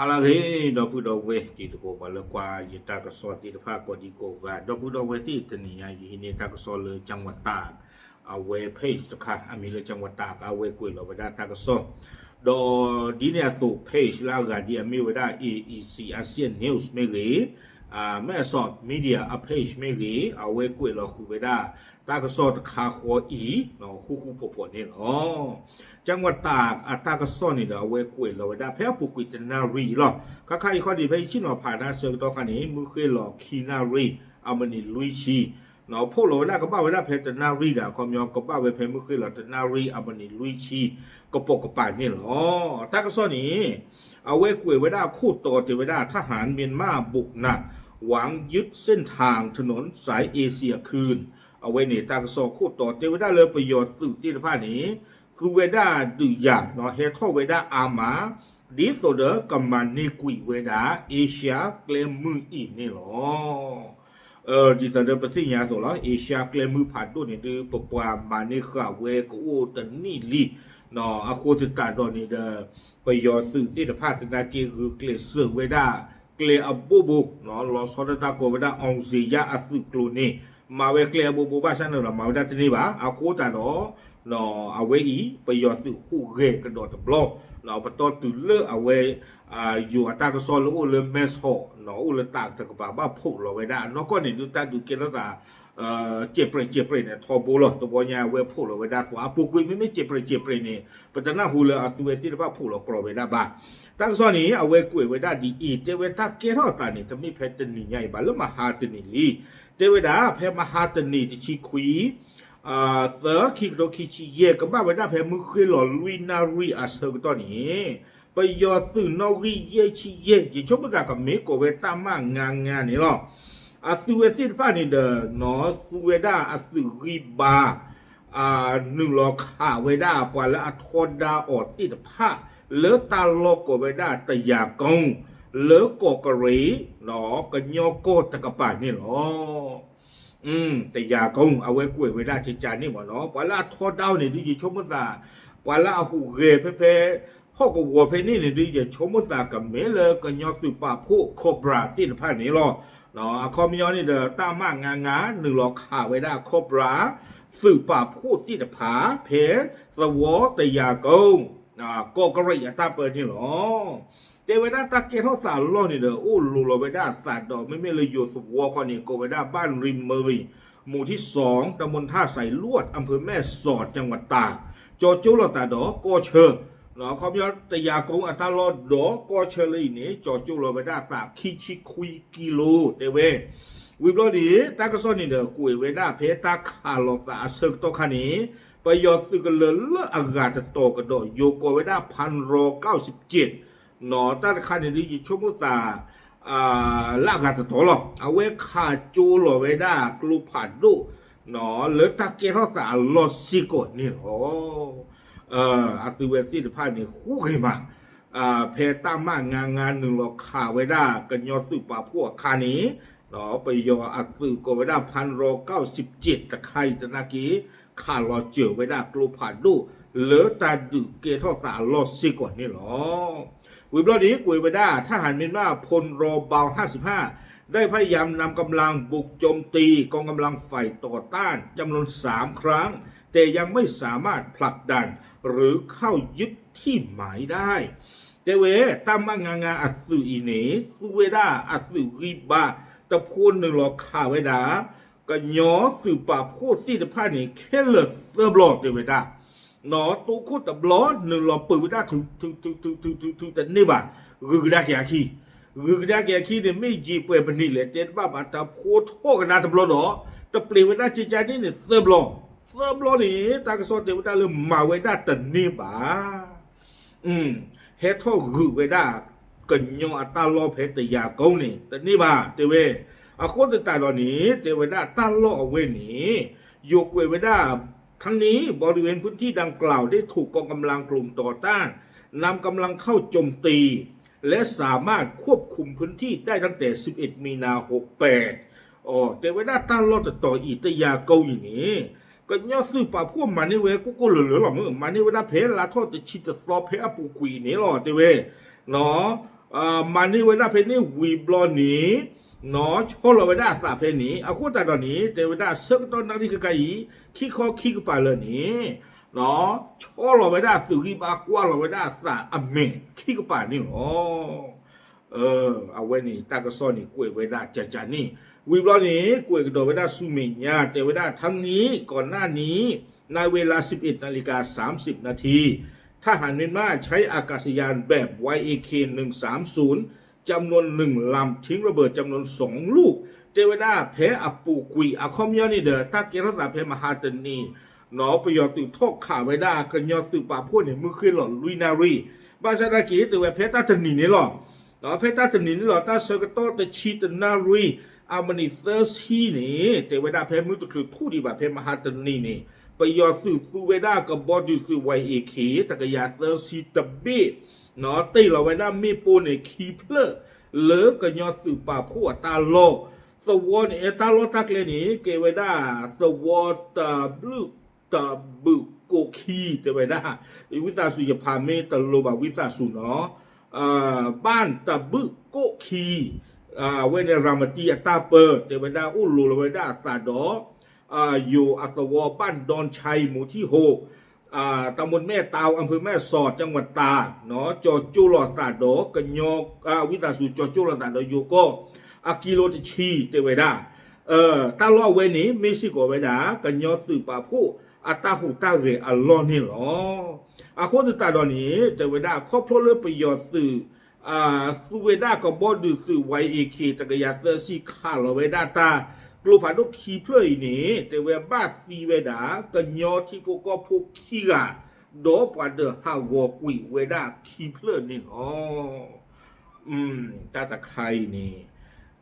ဟာလာခေတော့ဘူးတော့ဝဲဒီတကိုဘာလကွာယတကစောတိတဖာကိုဒီကိုကတော့ဘူးတော့ဝဲတိတနီယာယီနေတာကစောလေจังหวัดตากအဝဲ page တခါအမီလေจังหวัดตากအဝဲကိုလောဝဒတာကစောတော့ဒီနေသု page လာကဒီအမီဝဒ AEC ASEAN News မေလေ အာမဲဆော့ media a page မေလေအဝဲကိုလောခုဝဒတာကစောတခါခေါ်ဤနော်ခုခုဖို့ဖို့နေနော် จังหวัดตากอัตากซ่อนนี่เดาเวกุยเราได้แพ้ปุกุยตนารีหรอข้าใครข้อดีไปชินอผ่านนะเสือตัวคันนี้มือเคยหลอกคีนารีเอามันนี่ลุยชี เนาะพวกเราได้ก็บ้าไว้ได้เพตนารีด่าคอมยองก็บ้าไว้เพมือเคยหลอกตนารีเอามันนี่ลุยชีก็ปกกระป่านนี่หรอตากซ่อนนี่เอาเวกุยไว้ได้คู่ต่อเทวดาทหารเมียนมาบุกหนักหวังยึดเส้นทางถนนสายเอเชียคืน เอาไว้นี่ตากซ่อนคู่ต่อเทวดาเลยประโยชน์ตื่นที่ผ้านี้ คือเวดาดุยาเนาะเฮทอเวดาอามาဒီဆိုတော့ကမန်နီကွီဝေဒာအေชีย เออจิตเดปสิญาโซลาเอเชียเคลมือผ่านตัวนี่ตือปปวามาเนคาเวกูโอตันนี่ลีนออะโคติกาดอนี่เดปยอสื่อที่ตะพาสนาเกคือเกลสือเวดาเกลอบูบูนอลอสอดตาโกเวดาองซียาอัสกลูนี่มาเวเกลบูบูบาชันนะมาเวดาตนี่บาอะโคตาดอนออะเวอีปยอสื่อคู่เกกระโดดบลอ โบลตัวบอยาเวพูดเลยเวดาตัวอาปุกุยไม่ไม่เจ็บเปรย์เจ็บเปรย์เนี่ยปัจจุบันหูเลยอาตัวที่เราพูดเรากรอเวดาบ้าตั้งส่วนนี้เอาเวกุยเวดาดีอีเจเวดาเกล้อตานี่จะไม่เพชรนี่ใหญ่บ้าแล้วมาหาตนี่ลีเจเวดาเพมาหาตนี่ที่ชีคุย อ่าเธอคิดเรคิดชีเย่ก็บ้าไว้ได้แพ้มือเคยหลอลุยนารีอาเซอร์ตอนนี้ไปยอตื่นนอรีเย่ชีเย่ยิ่งชอบกันกับเมกโกเวตามางานงานนี่หรออาสุเวสิฟ้านี่เด้อนอสุเวดาอาสุริบาอ่าหนึ่งหลอขาเวด้าปว่าแล้วอาทอดาออดติดผ้าเลอตาโลกเวด้าตะยากงเลอกกะรีหนอกะญอโกตะกะปานี่หรอ อืมแต่ยาကုန်းအဝဲကွေဝေဒချစ်ချာနေပါနော်ဘလာထောတောင်းနေဒီချုံမသာဘလာဟုရေဖေဖေဟောကဝဖေနေနေဒီချုံမသာကမဲလကညောစုပါဖို့ခေါဘရာတိဖာနေလောနော်အခေါမယောနေတဲ့တာမငါငါနူလောခဝေဒခေါဘရာစုပါဖို့တိတဖာဖေသဝတยาကုန်းအာကောကရိယတာပနေလော เวดาตะเกทอสาลอนี่เด้อโอ้ลูโลเวดาสาดอกไม่ไม่เลยอยู่สุวอคอนี่โกเวดาบ้านริมเมรีหมู่ที่สองตำบลท่าใสลวดอำเภอแม่สอดจังหวัดตากโจจุลตาดอกโกเชอเนาะเขามีตยากงอัตลอดดอกโกเชอเลยนี่โจจุลเวดาตากคิชิคุยกิโลเตเววิบลอดีตากซอนนี่เด้อกุยเวดาเพตาคาโลตาเซกโตคันีปยอสึกเลลอากาตโตกระโดโยโกเวดาพันโรเก้าสิบเจ็ด หนอตาคันนี่ชมุตาอ่าลากาตโตหรอเอาเวคาจูโลเวดากลูผาดุหนอเลตาเกทอตาลอซิโกนี่โอเอ่ออัติเวติพานี่คู่ขึ้นมาอ่าเพตามางานงานหนึ่งเราขาไว้ได้กันยอสืบป่าพวกคานี้เนาะไปยออัดสืบก็ไว้ได้พันโรเก้าสิบเจ็ดตะไคร่ตะนากีขาเราเจียวไว้ได้กลูผ่านดูเหลือตาดุเกทอตาลอสิก่อนนี่หรอ วิบลอนี้กุยไว้ได้ทหารเมียนมาพลโรเบาห้าสิบห้าได้พยายามนำกำลังบุกโจมตีกองกำลังฝ่ายต่อต้านจำนวนสามครั้ง แต่ยังไม่สามารถผลักดัน หรือเข้ายึดที่หมายได้เตเวตามางางาอัสุอีเนสุเวดาอัสุริบาตะพูนหนึ่งหลอกขาเวดาก็ยอสืปาพูดที่ตะพานี่เคลเซอร์เตเวดาหนอตูคุตะบลอดหนึ่งหลอกปืนเวดาถึงถึงถึงถึงถึงถึงถึงแต่นี่บ่ารึกดาแกขี้รึกดาแกขี้เนี่ยไม่จีเปปนี่เลยเจ็ดบ้าบาตะพูดโกลอดหรอตเปลี่ยนเวดา nó tu cốt tập ló nó là bự ra thử thử thử thử thử thử thử tận nơi bạn gừ ra kẻ khi gừ ra kẻ khi thì mấy gì bự bên này là tên ba bạn ta phố thô cái nào tập ló đó tập lì với ta chỉ trái này là sơm lò sơm lò này ta cái số tiền ta là mà với ta tận nơi bạn ừ hết thô gừ với ta cần nhau à ta lo phải tự giả công này tận nơi bạn tự về à cốt tự tài đó này tự với ta ta lo ở bên này 有鬼为大 ทั้งนี้บริเวณพื้นที่ดังกล่าวได้ถูกกองกำลังกลุ่มต่อต้านนำกำลังเข้าโจมตี และสามารถควบคุมพื้นที่ได้ตั้งแต่ 11 มีนา68อ๋อแต่เวลาตั้งรอจะต่ออีตยาเกาอย่างนี้ก็ย่อซื้อป่าพวกมันนี่เวกูก็เหลือๆหรอมึงมันนี่เวลาเพลาทอดจะชิดจะซอเพอปูกุยนี่หรอเตเวเนาะอ่ามันนี่เวลาเพนี่วีบลอนี้ notch holoveda sa pe ni aku ta do ni te veda sek นนี้ ni ka kai ki kho ki ka pa le ni no holoveda su ki ba kwa holoveda sa a me ki ka pa ni lo เออเอาไว้นี่ตากระซ้อนนี่กล้วยไว้ได้จัดจานี่วีบล้อนี้กล้วยกรโดดไว้ได้ซูเมญญาแต่ไว้ได้ทั้งนี้ก่อนหน้านี้ในเวลา 11นาฬิกา30 นาทีทหารเมียนมาใช้อากาศยานแบบ YAK 130 จำนวนหนึ่งลำทิ้งระเบิดจำนวนสองลูก เจวดาแพ้อปูกุยอาคอมยอนี่เดอถ้าเกรัตาเพมหาตนีหนอประโยชน์ตุทอกขาไว้ได้กันยอตุปาพูดเนี่ยมือขึ้นหล่อลุยนารีบาชาดากีตัวเพตาตนีนี่หรอหนอเพตาตนีนี่หรอตาเซกโตตชีตนารีอามันนี่เทอร์ซีนี่เจวดาเพมือตุคือทูดีบาเพมหาตนีนี่ประโยชน์สื่อสูเวดากับบอดูสื่อไวเอเคตะกยาเซอร์ซีตบเนาะตีเราไว้หน้ามีปูเนี่ยคีเพลอเลิกกันยอสื่อป่าผู้ตาโลสวอนเอตาโลตักเลนี่เกไว้ได้สวอตาบลูตาบุกโกคีจะไว้ได้วิตาสุยพาเมตโลบาวิตาสุเนาะอ่บ้านตะบุโกคีอ่าเวเนรามตีอัตาเปอร์เตไว้ได้อุลูไว้ได้ตาดออ่าอยู่อัตวอบ้านดอนชัยหมู่ที่หก ตำบลแม่ตาวอำเภอแม่สอดจังหวัดตาเนาะจอจุลอตาโดกันยกวิตาสุจอจุลอตาโดโยโกอากิโลติชีเตเวดาเอ่อตาลอเวนี้เมซิโกเวดากันยตุปาผู้อัตาหูตาเรอัลลอนี่หรออาโคตตาดอนี้เตเวดาครอบครัวเลือประโยชน์สื่ออ่าสุเวดากับบอดูสื่อไวเอเคตะกยาเตอร์ซีคาลเวดาตา กลูผาดุคีเพลยนี่แต่เวบ้าสีเวดากันยอที่พวกก็พวกคีกาดอปาเดอฮาวอกุยเวดาคีเพลนี่อ๋ออืมตาตะไครนี่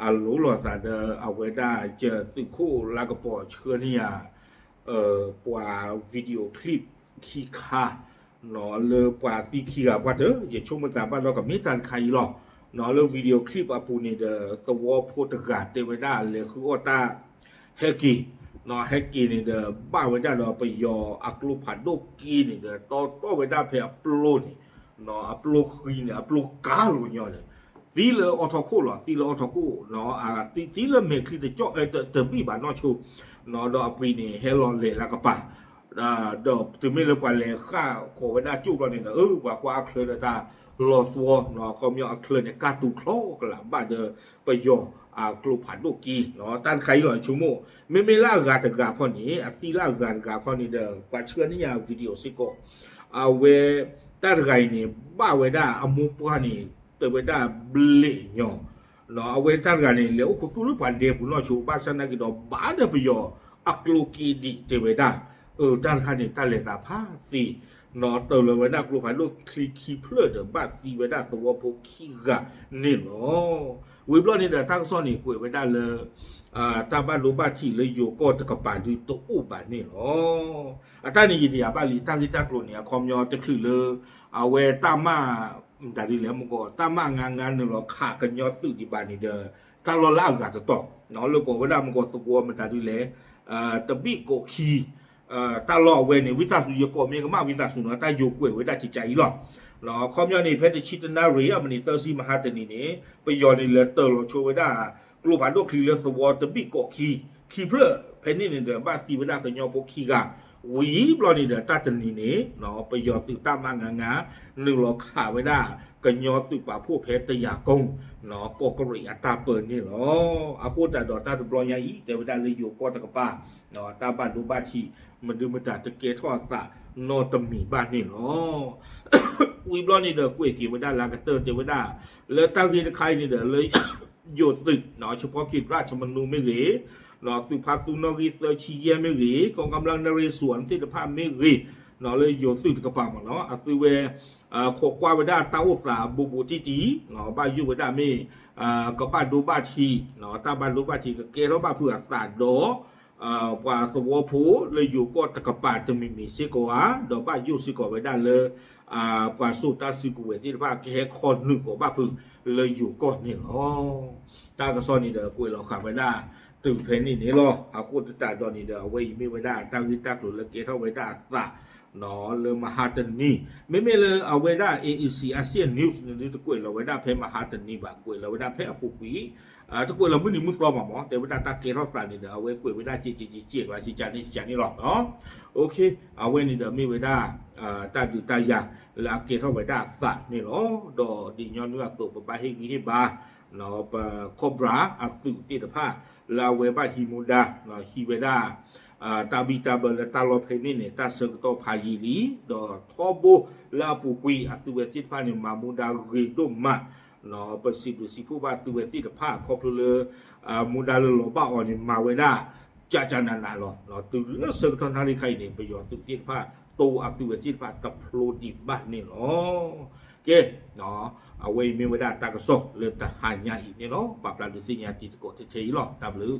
อาลูลอซาเดอเอาเวดาเจอสิคู่ลากระปอเชื่อนี่ยเอ่อปว่าวิดีโอคลิปคีคาเนาะเลอปว่าตีคีกาว่าเดออย่าชมมันตาบ้านเรากับมิตันใครหรอก နော်လို့ဗီဒီယိုคลิปအပူနေတဲ့သဝဖို့တကတေဝဒလေခုအတာဟက်ကီနော်ဟက်ကီနေတဲ့ဘာဝဒတော့ပယောအကလုဖတ်ဒိုကီနေတဲ့တော့တော့ဝဒဖေအပလိုနေနော်အပလိုခီနေအပလိုကာလို့ညောတယ်ဒီလေအော်တိုကိုလာဒီလေအော်တိုကိုနော်အာဒီဒီလေမေခလီတဲ့ကြော့တဲ့တပိပါနော်ချိုနော်တော့အပီနေဟဲလွန်လေလာကပါဒါတော့သူမေလပွားလေခါကိုဝဒကျုပ်တော့နေเออว่ากว่าเคลတာ ลอฟัวนอคอมยอเคลนกาตูคลอกละบาเดไปยออากลุผันโลกีเนาะตันใครหลอยชูโมไม่ไม่ล่ากาต่กาข้อนี้อตีล่ากาตกาข้อนี้เดกว่าเชื่อนี่ยาวิดีโอสิโกอาเวตาไกนี่บ้าเวด้าอมูปานี่เตเวด้าเบลยอเนาะเอาเวตาไกนี่เหลวคุณรู้ผ่านเดบุนอชูบ้าสนากิดอบานเดปย่ออักลูกีดิเตเวด้าเออด้านข้างนี่ตาเลตาผ้าสี နော်တော်လဝဒကလုဖာလုခလီခီဖလဒဘတ်စီဝဒသဝပိုခီဂနေလောဝေဘလနေတဲ့တောက်စောနေကိုဝဒလေအာတဘလိုဘတိလေယိုကောတကပါဒီတူဥပါနေလောအတန်ကြီးတရားပါလီတာဂီတကလုနေခေါမျောတခလူလေအဝဲတမဒါဒီလေမကောတမငန်းငန်းနော်ခါကညောတုဒီပါနေတယ်တလောလာကတတော့နော်လောကောဝဒမကောစကောမတာဒီလေအာတပိကိုခီ เอ่อตลอดเวนี่วิตาสุยโกเมกมาวิตาสุนตาโยกวยเวดาจิใจอีหรอเนาะคอมยอนี่เพชรชิตนาเรียมนี่เตอร์ซีมหาตนีนี่ไปยอนี่เลเตอร์โลโชเวดากลูผาโดคลีเลสวอตบิโกคีคีเพลเพนนี่นี่เดบาซีเวดากะญอโปคีกา วีบลอนี่เดตาตนีนี่เนาะไปยอติตามางางาหนึ่งโลขาเวดากะญอติปาผู้เพชรตยากงเนาะโกกริอัตาเปินี่เนาะอาโคตาดอตาตุบลอยาอีเตเวดาเลยโยกอตะกปาเนาะตาบันดูบ้านที่มันดูมาจากตะเกียทอดสะนอตมีบ้านนี่เนาะอุยบลอนี่เด้อกุ้ยกี่ไว้ได้ลากระเตอร์เจไว้ได้แล้วตั้งที่ใครนี่เด้อเลยโยดตึกเนาะเฉพาะกิจราชมนูไม่เหร เนาะตุภาตุนรีเซอร์ชีเยไม่เหรกองกำลังนเรศวรที่ภาพไม่เหรเนาะเลยโยตึกกระปังเนาะอาซิเวอ่าขกว่าไว้ได้ตาอุตสาบูบูจีจีเนาะบ้านอยู่ไว้ได้ไม่ก็บ้านดูบ้านทีเนาะตาบ้านดูบ้านทีก็เกล้บ้าเพื่อตาดออ่าว่าสวผูเลยอยู่ก็ตะกปาตะมิมีสิกว่าดอกบ้ายูสิกว่าไว้ได้เลยอ่าว่าสุตาสิกเวที่ว่าแค่คนหนึ่งของบ้าพึ่งเลยอยู่ก็นี่เนาะตากระซอนนี่เด้อกุยเราขับไว้ได้ ตึงเพนนี่นี่เนาะอาคูตตาดอนนี่เด้อไว้ไม่ไว้ได้ตั้งที่ตั้งหรือละเกเท่าไว้ได้สะ နော်လေမဟာတနီမေမေလေအဝေဒ AEC ASEAN News နေတကွေလဝေဒဖဲမဟာတနီပါကွေလဝေဒဖဲအပူပီအာတကွေလမနီမှုဖလောမှာမောတေဝဒတာကေရောပလာနေတဲ့အဝေကွေဝေဒကြည်ကြည်ကြည်ကြည်ပါစီချာနေချာနေတော့နော်โอเคအဝေနေတယ်မေဝေဒအာတတူတယာလာကေရောဝေဒသနေလို့တော့ဒီညောနုကတော့ပပဟိဂီဟိပါနော်ပကောဘရာအတုတိတဖာလာဝေဘဟီမူဒါနော်ဟီဝေဒာ အာတာဘီတာဘလတာလောဖိနိနေတာစကတော့ဖာယီလီဒေါ်သောဘလာပူကွီအတူဝတိဖာနေမာမူဒါရီဒိုမာနော်ပစီပစီဖူဘာတူဝတိတဖာခေါပလူအာမူဒါလလောပါအော်နေမာဝေနာကြာကြာနာနာလောနော်သူလစကတော့နာလိခိုင်နေပယောသူတိဖာတောအတူဝတိဖာတဖလိုဒီဘာနေလောကဲနော်အဝေးမင်းဝဒတာကဆော့လေတဟညာဤနေလောပပလာဒီစညာတိကိုတေချေလော W